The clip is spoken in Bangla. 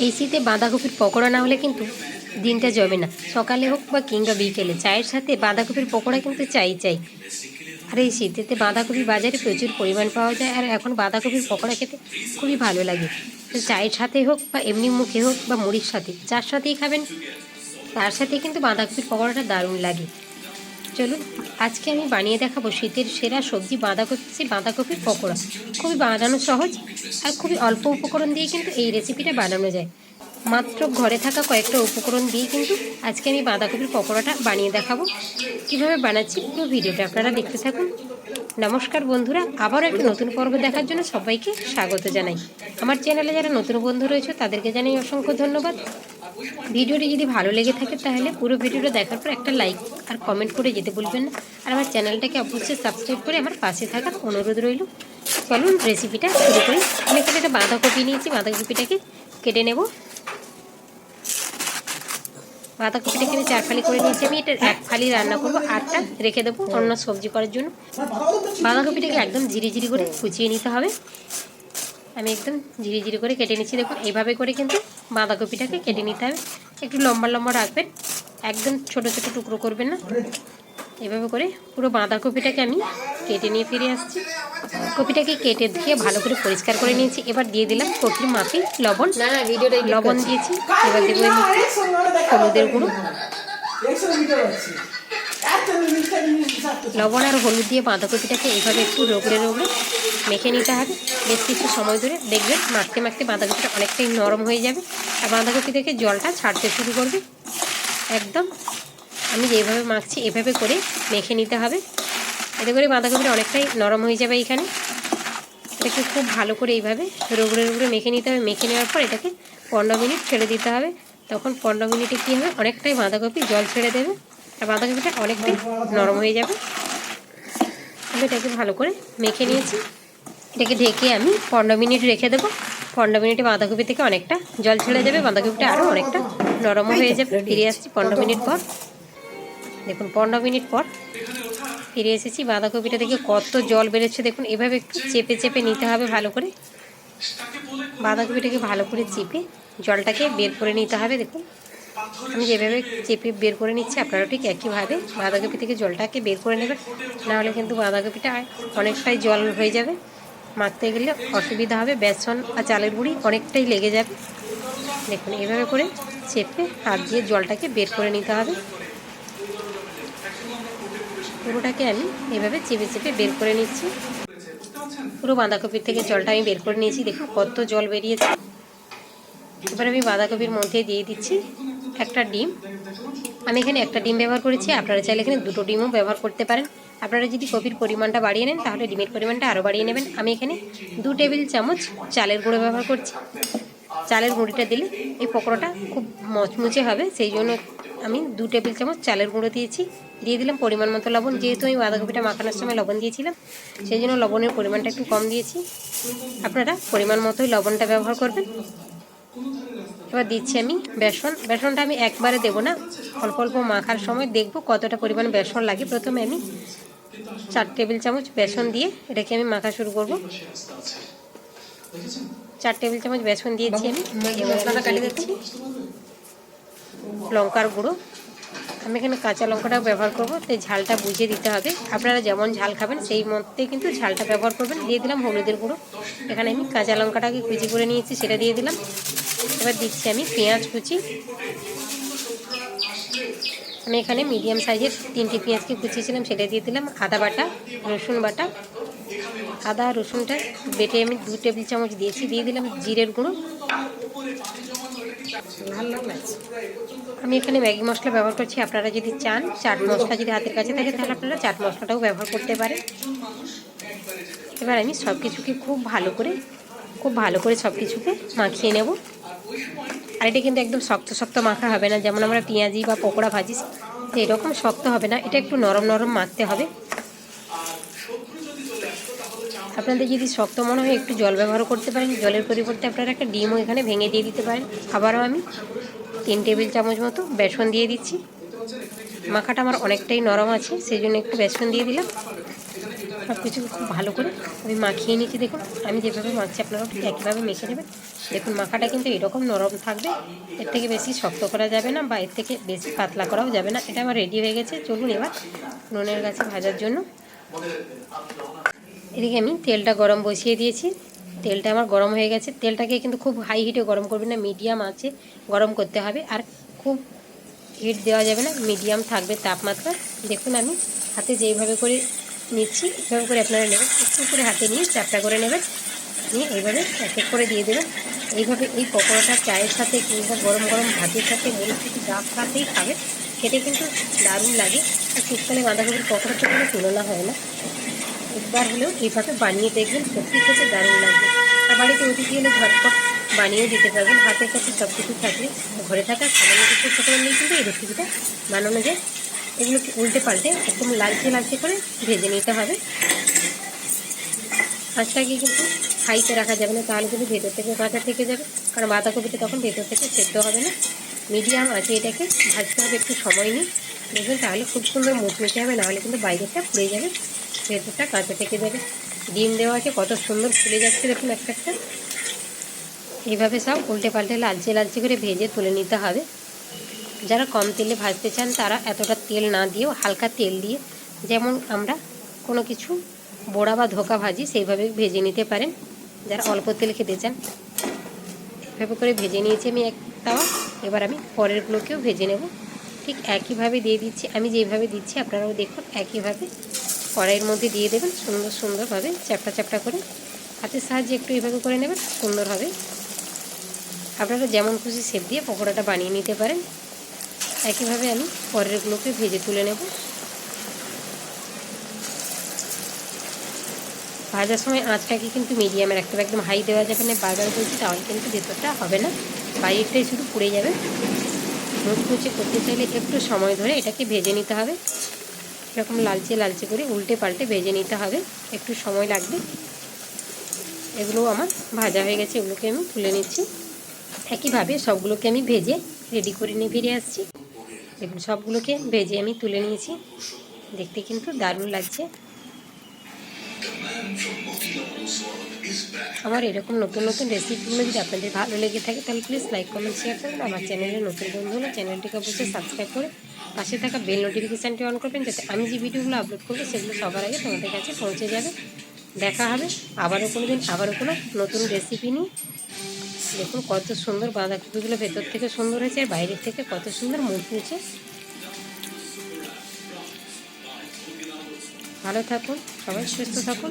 এই শীতে বাঁধাকপির পকোড়া না হলে কিন্তু দিনটা জমে না। সকালে হোক বা কিংবা বিকেলে, চায়ের সাথে বাঁধাকপির পকোড়া কিন্তু চাই চাই। আর এই শীতেতে বাঁধাকপি বাজারে প্রচুর পরিমাণ পাওয়া যায় আর এখন বাঁধাকপির পকোড়া খেতে খুবই ভালো লাগে। তো চায়ের সাথে হোক বা এমনি মুখে হোক বা মুড়ির সাথে চার সাথেই খাবেন, তার সাথে কিন্তু বাঁধাকপির পকোড়াটা দারুণ লাগে। চলুন, আজকে আমি বানিয়ে দেখাবো শীতের সেরা সবজি বাঁধাকপি, বাঁধাকপির পকোড়া। খুবই বানানো সহজ আর খুবই অল্প উপকরণ দিয়ে কিন্তু এই রেসিপিটা বানানো যায়। মাত্র ঘরে থাকা কয়েকটা উপকরণ দিয়ে কিন্তু আজকে আমি বাঁধাকপির পকোড়াটা বানিয়ে দেখাবো। কীভাবে বানাচ্ছি পুরো ভিডিওটা আপনারা দেখতে থাকুন। নমস্কার বন্ধুরা, আবারও একটা নতুন পর্ব দেখার জন্য সবাইকে স্বাগত জানাই। আমার চ্যানেলে যারা নতুন বন্ধু রয়েছে, তাদেরকে জানাই অসংখ্য ধন্যবাদ। ভিডিওটি যদি ভালো লেগে থাকে তাহলে পুরো ভিডিওটা দেখার পর একটা লাইক আর কমেন্ট করে যেতে ভুলবেন না। আর আমার চ্যানেলটাকে অবশ্যই সাবস্ক্রাইব করে আমার পাশে থাকার অনুরোধ রইল। চলুন রেসিপিটা শুরু করি। আমি এখানে একটা বাঁধাকপি নিয়েছি। বাঁধাকপিটাকে কেটে নেব। বাঁধাকপিটা এখানে চার ফালি করে নিয়েছি। আমি এটা এক ফালি রান্না করব। আটটা রেখে দেবো অন্য সবজি করার জন্য। বাঁধাকপিটাকে একদম ঝিরি ঝিরি করে কুচিয়ে নিতে হবে। আমি একদম ঝিরি ঝিরি করে কেটে নিচ্ছি। দেখুন এইভাবে করে কিন্তু বাঁধাকপিটাকে কেটে নিতে হবে। একটু লম্বা লম্বা রাখবেন। একদম ছোট ছোট টুকরো করবেন না। এভাবে করে পুরো বাঁধাকপিটাকে আমি কেটে নিয়ে ফিরে আসছি। কপিটাকে কেটে দিয়ে ভালো করে পরিষ্কার করে নিয়েছি। এবার দিয়ে দিলাম কপির মাপি লবণ। না না ভিডিওটা লবণ দিয়েছি। এবার দেবো হলুদের গুঁড়ো। লবণ আর হলুদ দিয়ে বাঁধাকপিটাকে এইভাবে একটু রোগড়ে রোগড়ে মেখে নিতে হবে। বেশ কিছু সময় ধরে দেখবেন মাখতে মাখতে বাঁধাকপিটা অনেকটাই নরম হয়ে যাবে আর বাঁধাকপি থেকে জলটা ছাড়তে শুরু করবে। একদম আমি যেভাবে মাখছি এভাবে করে মেখে নিতে হবে। এতে করে বাঁধাকপিটা অনেকটাই নরম হয়ে যাবে এইখানে এটাকে খুব ভালো করে এইভাবে রোগড়ে রোগড়ে মেখে নিতে হবে। মেখে নেওয়ার পর এটাকে পনেরো মিনিট ছেড়ে দিতে হবে। তখন পনেরো মিনিটে কী হবে? অনেকটাই বাঁধাকপি জল ছেড়ে দেবে। আর বাঁধাকপিটা অনেকটাই নরম হয়ে যাবে। আমি এটাকে ভালো করে মেখে নিয়েছি। এটাকে ঢেকে আমি পনেরো মিনিট রেখে দেবো। পনেরো মিনিটে বাঁধাকপি থেকে অনেকটা জল ছেড়ে যাবে বাঁধাকপিটা আরও অনেকটা নরমও হয়ে যাবে। ফিরে আসছি পনেরো মিনিট পর। দেখুন, পনেরো মিনিট পর ফিরে এসেছি। বাঁধাকপিটা থেকে কত জল বেরোচ্ছে। দেখুন, এভাবে একটু চেপে চেপে নিতে হবে ভালো করে। বাঁধাকপিটাকে ভালো করে চেপে জলটাকে বের করে নিতে হবে। দেখুন আমি যেভাবে চেপে বের করে নিচ্ছি, আপনারাও ঠিক একইভাবে বাঁধাকপি থেকে জলটাকে বের করে নেবেন। নাহলে কিন্তু বাঁধাকপিটা অনেকটাই জল হয়ে যাবে। মাখতে গেলে অসুবিধা হবে, বেসন আর চালের গুঁড়ি অনেকটাই লেগে যাবে। দেখুন, এভাবে করে চেপে হাত দিয়ে জলটাকে বের করে নিতে হবে। পুরোটাকে আমি এভাবে চেপে চেপে বের করে নিচ্ছি। পুরো বাঁধাকপির থেকে জলটা আমি বের করে নিয়েছি। দেখুন, কত জল বেরিয়েছে। এবার আমি বাঁধাকপির মধ্যে দিয়ে দিচ্ছি। একটা ডিম। আমি এখানে একটা ডিম ব্যবহার করেছি। আপনারা চাইলে এখানে দুটো ডিমও ব্যবহার করতে পারেন। আপনারা যদি কপির পরিমাণটা বাড়িয়ে নেন, তাহলে ডিমের পরিমাণটা আরও বাড়িয়ে নেবেন। আমি এখানে দু টেবিল চামচ চালের গুঁড়ো ব্যবহার করছি। চালের গুঁড়িটা দিলে এই পকোড়াটা খুব মচমুচে হবে। সেই জন্য আমি দু টেবিল চামচ চালের গুঁড়ো দিয়েছি। দিয়ে দিলাম পরিমাণ মতো লবণ। যেহেতু আমি বাঁধাকপিটা মাখানোর সময় লবণ দিয়েছিলাম, সেই জন্য লবণের পরিমাণটা একটু কম দিয়েছি। আপনারা পরিমাণ মতোই লবণটা ব্যবহার করবেন। এবার দিচ্ছি আমি বেসন। বেসনটা আমি একবারে দেবো না। অল্প অল্প মাখার সময় দেখব কতটা পরিমাণ বেসন লাগে। প্রথমে আমি চার টেবিল চামচ বেসন দিয়ে এটাকে আমি মাখা শুরু করব। চার টেবিল চামচ বেসন দিয়েছি আমি। মশলাটা কাটিয়ে দিচ্ছি লঙ্কার গুঁড়ো। আমি এখানে কাঁচা লঙ্কাটাও ব্যবহার করব, তাই ঝালটা বুঝিয়ে দিতে হবে। আপনারা যেমন ঝাল খাবেন, সেই মধ্যে কিন্তু ঝালটা ব্যবহার করবেন। দিয়ে দিলাম হলুদের গুঁড়ো। এখানে আমি কাঁচা লঙ্কাটাকে কুচি করে নিয়েছি, সেটা দিয়ে দিলাম। এবার দিচ্ছি আমি পেঁয়াজ কুচি। আমি এখানে মিডিয়াম সাইজের তিনটি পেঁয়াজকে কুচিয়েছিলাম, সেটা দিয়ে দিলাম আদা বাটা, রসুন বাটা আদা, রসুনটা বেটে আমি দু টেবিল চামচ দিয়েছি। দিয়ে দিলাম জিরের গুঁড়ো। আমি এখানে ম্যাগি মশলা ব্যবহার করছি। আপনারা যদি চান, চাট মশলা যদি হাতের কাছে থাকে, তাহলে আপনারা চাট মশলাটাও ব্যবহার করতে পারেন। এবার আমি সব কিছুকে খুব ভালো করে, খুব ভালো করে সব কিছুকে মাখিয়ে নেব। আর এটা কিন্তু একদম শক্ত শক্ত মাখা হবে না। যেমন আমরা পেঁয়াজি বা পকোড়া ভাজি এরকম শক্ত হবে না। এটা একটু নরম নরম মাখতে হবে। আপনাদের যদি শক্ত মনে হয় একটু জল ব্যবহার করতে পারেন, জলের পরিবর্তে আপনারা একটা ডিমও এখানে ভেঙে দিয়ে দিতে পারেন। আবারও আমি তিন টেবিল চামচ মতো বেসন দিয়ে দিচ্ছি। মাখাটা আমার অনেকটাই নরম আছে সেই জন্য একটু বেসন দিয়ে দিলাম। সব কিছু খুব ভালো করে আমি মাখিয়ে নিচ্ছি, দেখুন। আমি যেভাবে মাখছি, আপনারা ঠিক একইভাবে মেখে নেবেন। দেখুন, মাখাটা কিন্তু এরকম নরম থাকবে, এর থেকে বেশি শক্ত করা যাবে না বা এর থেকে বেশি পাতলা করাও যাবে না। এটা আমার রেডি হয়ে গেছে। চলুন এবার নুনের গাছে ভাজার জন্য। এদিকে আমি তেলটা গরম বসিয়ে দিয়েছি। তেলটা আমার গরম হয়ে গেছে। তেলটাকে কিন্তু খুব হাই হিটে গরম করবে না মিডিয়াম আছে, গরম করতে হবে। আর খুব হিট দেওয়া যাবে না মিডিয়াম থাকবে তাপমাত্রা। দেখুন আমি হাতে যেইভাবে করে নিচ্ছি, এভাবে করে আপনারা নেবেন। একটু করে হাতে নিয়ে চাপটা করে নেবেন। নিয়ে এইভাবে এক এক করে দিয়ে দেবেন। এইভাবে এই পকোড়াটা চায়ের সাথে কিংবা গরম গরম ভাতের সাথে কিছু ডাব সাথেই খাবে খেতে কিন্তু দারুণ লাগে। আর শীতকালে বাঁধাকপির পকোড়া কোনো তুলনা হয় না। একবার হলেও এইভাবে বানিয়ে দেখবেন, সত্যি খেতে দারুণ লাগবে। আর বাড়িতে অতিথি এলে ঝটপট বানিয়েও দিতে পারবেন। হাতের কাছে সব কিছু থাকলে, ঘরে থাকা সামান্য কিছু ছোটো নিয়ে কিন্তু এই রেসিপিটা বানানো যায়। এগুলোকে উল্টে পাল্টে একদম লালচে লালচে করে ভেজে নিতে হবে। আঁচটাকে কিন্তু হাইতে রাখা যাবে না, তাহলে কিন্তু ভেতর থেকে কাঁচা থেকে যাবে। কারণ বাঁধাকপিটা তখন ভেতর থেকে সেদ্ধ হবে না। মিডিয়াম আছে এটাকে ভাজতে হবে, একটু সময় নিয়ে। দেখবেন তাহলে খুব সুন্দর মুচমুচে হবে, নাহলে কিন্তু বাইরেটা পুড়ে যাবে। ভেতরটা কাঁচা থেকে যাবে ডিম দেওয়া আছে, কত সুন্দর ফুলে যাচ্ছে দেখুন একটা একটা। এইভাবে সব উল্টে পাল্টে লালচে লালচে করে ভেজে তুলে নিতে হবে। যারা কম তেলে ভাজতে চান, তারা এতটা তেল না দিয়েও হালকা তেল দিয়ে যেমন আমরা কোনো কিছু বড়া বা ধোকা ভাজি, সেইভাবে ভেজে নিতে পারেন। যারা অল্প তেল খেতে চান, এভাবে করে ভেজে নিয়েছি আমি এক এবার আমি পরেরগুলোকেও ভেজে নেব। ঠিক একইভাবে দিয়ে দিচ্ছি। আমি যেইভাবে দিচ্ছি, আপনারাও দেখুন একইভাবে কড়াইয়ের মধ্যে দিয়ে দেবেন সুন্দর সুন্দরভাবে চ্যাপটা চ্যাপটা করে হাতের সাহায্যে একটু এভাবে করে নেবেন সুন্দর হবে আপনারা যেমন খুশি সেপ দিয়ে পকোড়াটা বানিয়ে নিতে পারেন। একইভাবে আমি পরেরগুলোকে ভেজে তুলে নেব। ভাজার সময় আঁচটাকে কিন্তু মিডিয়ামে রাখতে হবে, একদম হাই দেওয়া যাবে না। বারবার বলছি, তাহলে কিন্তু ভেতরটা হবে না। বাইরেটাই শুধু পুড়ে যাবে। মুচমুচে করতে চাইলে একটু সময় ধরে এটাকে ভেজে নিতে হবে। এরকম লালচে লালচে করে উল্টে পাল্টে ভেজে নিতে হবে। একটু সময় লাগবে। এগুলো আমার ভাজা হয়ে গেছে, এগুলোকে আমি তুলে নিচ্ছি। একইভাবে সবগুলোকে আমি ভেজে রেডি করে নিয়ে ফিরে আসছি। দেখুন, সবগুলোকে ভেজে আমি তুলে নিয়েছি। দেখতে কিন্তু দারুণ লাগছে। আমার এরকম নতুন নতুন রেসিপিগুলো যদি আপনাদের ভালো লেগে থাকে, তাহলে প্লিজ লাইক কমেন্ট শেয়ার করুন। আমার চ্যানেলে নতুন বন্ধু হলে চ্যানেলটিকে অবশ্যই সাবস্ক্রাইব করে পাশে থাকা বেল নোটিফিকেশানটি অন করবেন, যাতে আমি যে ভিডিওগুলো আপলোড করব, সেগুলো সবার আগে তোমাদের কাছে পৌঁছে যাবে। দেখা হবে আবারও কোনো দিন আবারও কোনো নতুন রেসিপি নিয়ে। দেখুন কত সুন্দর বাঁধাকপিগুলো ভেতর থেকে সুন্দর হয়েছে, আর বাইরের থেকে কত সুন্দর মুচমুচে ভালো থাকুন, সবাই সুস্থ থাকুন।